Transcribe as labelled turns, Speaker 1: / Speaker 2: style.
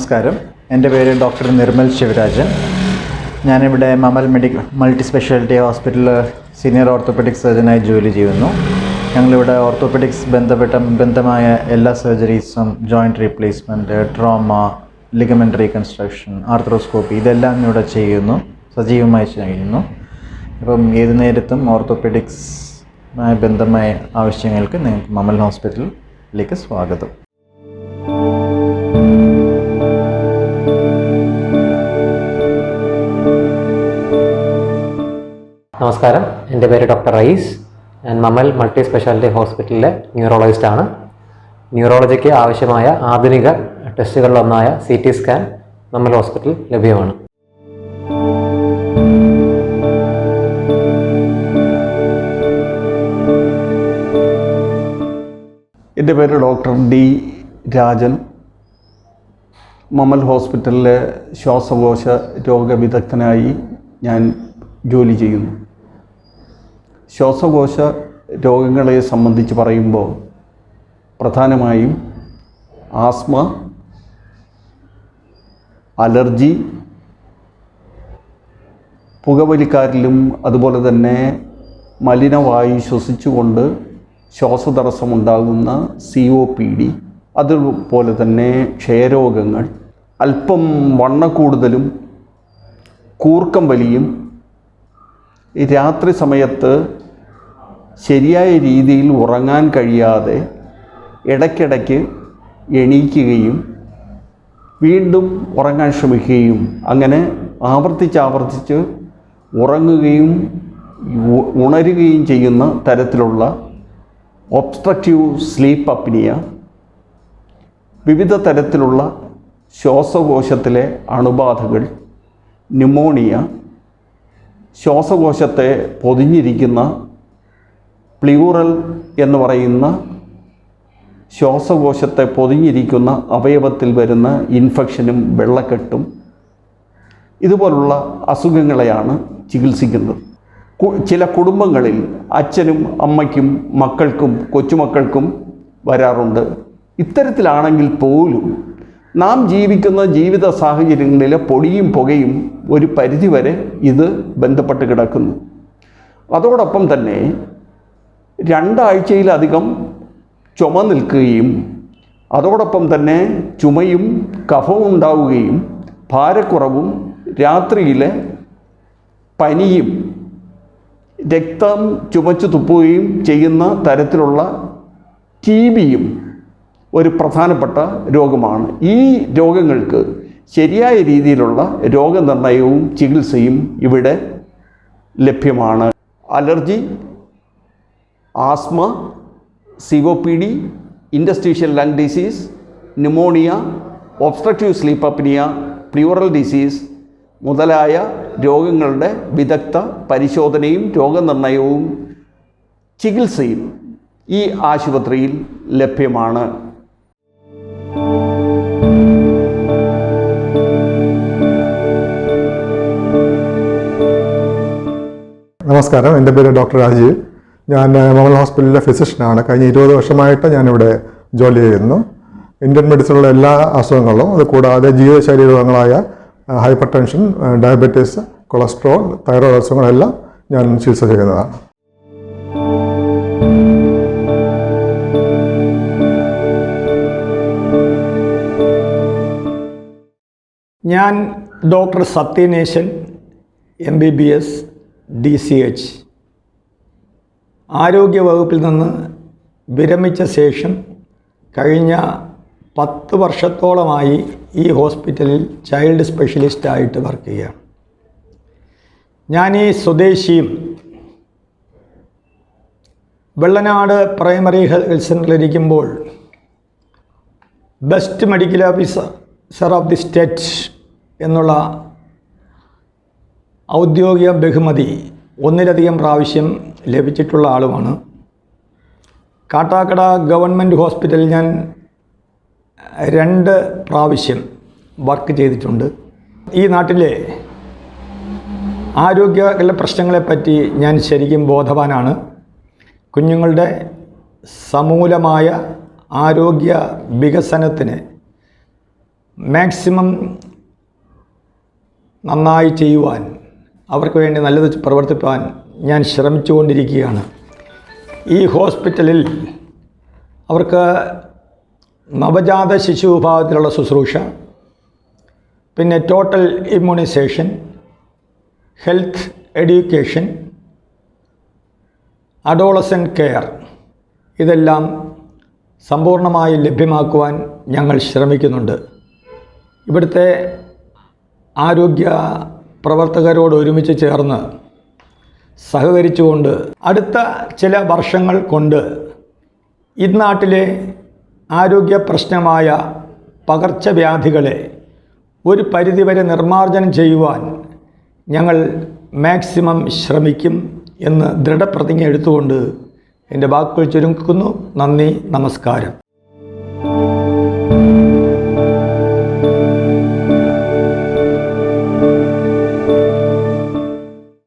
Speaker 1: നമസ്കാരം. എന്റെ പേര് ഡോക്ടർ നിർമ്മൽ ശിവരാജൻ. ഞാനിവിടെ മമൽ മെഡിക്കൽ മൾട്ടി സ്പെഷ്യാലിറ്റി ഹോസ്പിറ്റലിൽ സീനിയർ ഓർത്തോപെഡിക് സർജനായി ജോലി ചെയ്യുന്നു. ഞങ്ങളിവിടെ ഓർത്തോപെഡിക്സ് ബന്ധപ്പെട്ട ബന്ധമായ എല്ലാ സർജറീസും joint replacement trauma ligament reconstruction arthroscopy ഇതെല്ലാം ഇവിടെ ചെയ്യുന്നു. സജീവമായി ചെയ്യുന്നു. ഇപ്പം ഏത് നേരത്തും ഓർത്തോപെഡിക്സ് ബന്ധമായ ആവശ്യങ്ങൾക്ക് നിങ്ങൾക്ക് മമൽ ഹോസ്പിറ്റലിലേക്ക് സ്വാഗതം.
Speaker 2: നമസ്കാരം. എന്റെ പേര് ഡോക്ടർ റൈസ്. ഞാൻ മമൽ മൾട്ടി സ്പെഷ്യാലിറ്റി ഹോസ്പിറ്റലിലെ ന്യൂറോളജിസ്റ്റാണ് ന്യൂറോളജിക്ക് ആവശ്യമായ ആധുനിക ടെസ്റ്റുകളിലൊന്നായ സി ടി സ്കാൻ മമൽ ഹോസ്പിറ്റലിൽ ലഭ്യമാണ്.
Speaker 3: എന്റെ പേര് ഡോക്ടർ ഡി രാജൻ. മമൽ ഹോസ്പിറ്റലിലെ ശ്വാസകോശ രോഗവിദഗ്ധനായി ഞാൻ ജോലി ചെയ്യുന്നു. ശ്വാസകോശ രോഗങ്ങളെ സംബന്ധിച്ച് പറയുമ്പോൾ പ്രധാനമായും ആസ്മ അലർജി പുകവലിക്കാരിലും അതുപോലെ തന്നെ മലിനവായു ശ്വസിച്ചുകൊണ്ട് ശ്വാസതടസ്സമുണ്ടാകുന്ന സി ഒ പി ഡി അതുപോലെ തന്നെ ക്ഷയരോഗങ്ങൾ അല്പം വണ്ണക്കൂടുതലും കൂർക്കം വലിയും രാത്രി സമയത്ത് ശരിയായ രീതിയിൽ ഉറങ്ങാൻ കഴിയാതെ ഇടയ്ക്കിടയ്ക്ക് എണീക്കുകയും വീണ്ടും ഉറങ്ങാൻ ശ്രമിക്കുകയും അങ്ങനെ ആവർത്തിച്ചാവർത്തിച്ച് ആവർത്തിച്ച് ഉറങ്ങുകയും ഉണരുകയും ചെയ്യുന്ന തരത്തിലുള്ള ഒബ്സ്ട്രക്റ്റീവ് സ്ലീപ്പ് അപ്നിയ വിവിധ തരത്തിലുള്ള ശ്വാസകോശത്തിലെ അണുബാധകൾ ന്യൂമോണിയ ശ്വാസകോശത്തെ പൊതിഞ്ഞിരിക്കുന്ന പ്ലിയൂറൽ എന്ന് പറയുന്ന ശ്വാസകോശത്തെ പൊതിഞ്ഞിരിക്കുന്ന അവയവത്തിൽ വരുന്ന ഇൻഫെക്ഷനും വെള്ളക്കെട്ടും ഇതുപോലുള്ള അസുഖങ്ങളെയാണ് ചികിത്സിക്കുന്നത്. ചില കുടുംബങ്ങളിൽ അച്ഛനും അമ്മയ്ക്കും മക്കൾക്കും കൊച്ചുമക്കൾക്കും വരാറുണ്ട്. ഇത്തരത്തിലാണെങ്കിൽ പോലും നാം ജീവിക്കുന്ന ജീവിത സാഹചര്യങ്ങളിലെ പൊടിയും പുകയും ഒരു പരിധിവരെ ഇത് ബന്ധപ്പെട്ട് കിടക്കുന്നു. അതോടൊപ്പം തന്നെ രണ്ടാഴ്ചയിലധികം ചുമ നിൽക്കുകയും അതോടൊപ്പം തന്നെ ചുമയും കഫവും ഉണ്ടാവുകയും ഭാരക്കുറവും രാത്രിയിലെ പനിയും രക്തം ചുമച്ചു തുപ്പുകയും ചെയ്യുന്ന തരത്തിലുള്ള ടി ബിയും ഒരു പ്രധാനപ്പെട്ട രോഗമാണ്. ഈ രോഗങ്ങൾക്ക് ശരിയായ രീതിയിലുള്ള രോഗനിർണയവും ചികിത്സയും ഇവിടെ ലഭ്യമാണ്. Allergy asthma C P D industrial lung disease pneumonia obstructive sleep apnea pleural disease മുതലായ രോഗങ്ങളുടെ വിദഗ്ധ പരിശോധനയും രോഗനിർണയവും ചികിത്സയും ഈ ആശുപത്രിയിൽ ലഭ്യമാണ്.
Speaker 4: നമസ്കാരം. എന്റെ പേര് ഡോക്ടർ രാജീവ്. ഞാൻ ഏഹ്, ഹോസ്പിറ്റലിലെ ഫിസിഷ്യനാണ്. കഴിഞ്ഞ ഇരുപത് വർഷമായിട്ട് ഞാനിവിടെ ജോലി ചെയ്യുന്നു. ഇന്ത്യൻ മെഡിസിനുള്ള എല്ലാ അസുഖങ്ങളും അത് കൂടാതെ ജീവിതശൈലി രോഗങ്ങളായ hypertension diabetes cholesterol thyroid അസുഖങ്ങളെല്ലാം ഞാൻ ചികിത്സ ചെയ്യുന്നതാണ്.
Speaker 5: ഞാൻ doctor Sathyanesan M B B S D C H ആരോഗ്യവകുപ്പിൽ നിന്ന് വിരമിച്ച ശേഷം കഴിഞ്ഞ പത്ത് വർഷത്തോളമായി ഈ ഹോസ്പിറ്റലിൽ ചൈൽഡ് സ്പെഷ്യലിസ്റ്റായിട്ട് വർക്ക് ചെയ്യുകയാണ്. ഞാൻ ഈ സ്വദേശിയും Vellanad primary health സെന്ററിലിരിക്കുമ്പോൾ best medical officer of the state എന്നുള്ള ഔദ്യോഗിക ബഹുമതി ഒന്നിലധികം പ്രാവശ്യം ലഭിച്ചിട്ടുള്ള ആളുമാണ്. കാട്ടാക്കട ഗവൺമെന്റ് ഹോസ്പിറ്റലിൽ ഞാൻ രണ്ട് പ്രാവശ്യം വർക്ക് ചെയ്തിട്ടുണ്ട്. ഈ നാട്ടിലെ ആരോഗ്യ പ്രശ്നങ്ങളെപ്പറ്റി ഞാൻ ശരിക്കും ബോധവാനാണ്. കുഞ്ഞുങ്ങളുടെ സമൂലമായ ആരോഗ്യ വികസനത്തിന് മാക്സിമം നന്നായി ചെയ്യുവാൻ അവർക്ക് വേണ്ടി നല്ലത് പ്രവർത്തിപ്പാൻ ഞാൻ ശ്രമിച്ചുകൊണ്ടിരിക്കുകയാണ്. ഈ ഹോസ്പിറ്റലിൽ അവർക്ക് നവജാത ശിശു വിഭാഗത്തിലുള്ള ശുശ്രൂഷ പിന്നെ total immunisation health education adolescent care ഇതെല്ലാം സമ്പൂർണമായി ലഭ്യമാക്കുവാൻ ഞങ്ങൾ ശ്രമിക്കുന്നുണ്ട്. ഇവിടുത്തെ ആരോഗ്യ പ്രവർത്തകരോട് ഒരുമിച്ച് ചേർന്ന് സഹകരിച്ചുകൊണ്ട് അടുത്ത ചില വർഷങ്ങൾ കൊണ്ട് ഇന്നാട്ടിലെ ആരോഗ്യ പ്രശ്നമായ പകർച്ചവ്യാധികളെ ഒരു പരിധിവരെ നിർമ്മാർജനം ചെയ്യുവാൻ ഞങ്ങൾ മാക്സിമം ശ്രമിക്കും എന്ന് ദൃഢപ്രതിജ്ഞ എടുത്തുകൊണ്ട് എന്റെ വാക്കുകൾ ചുരുക്കുന്നു. നന്ദി നമസ്കാരം.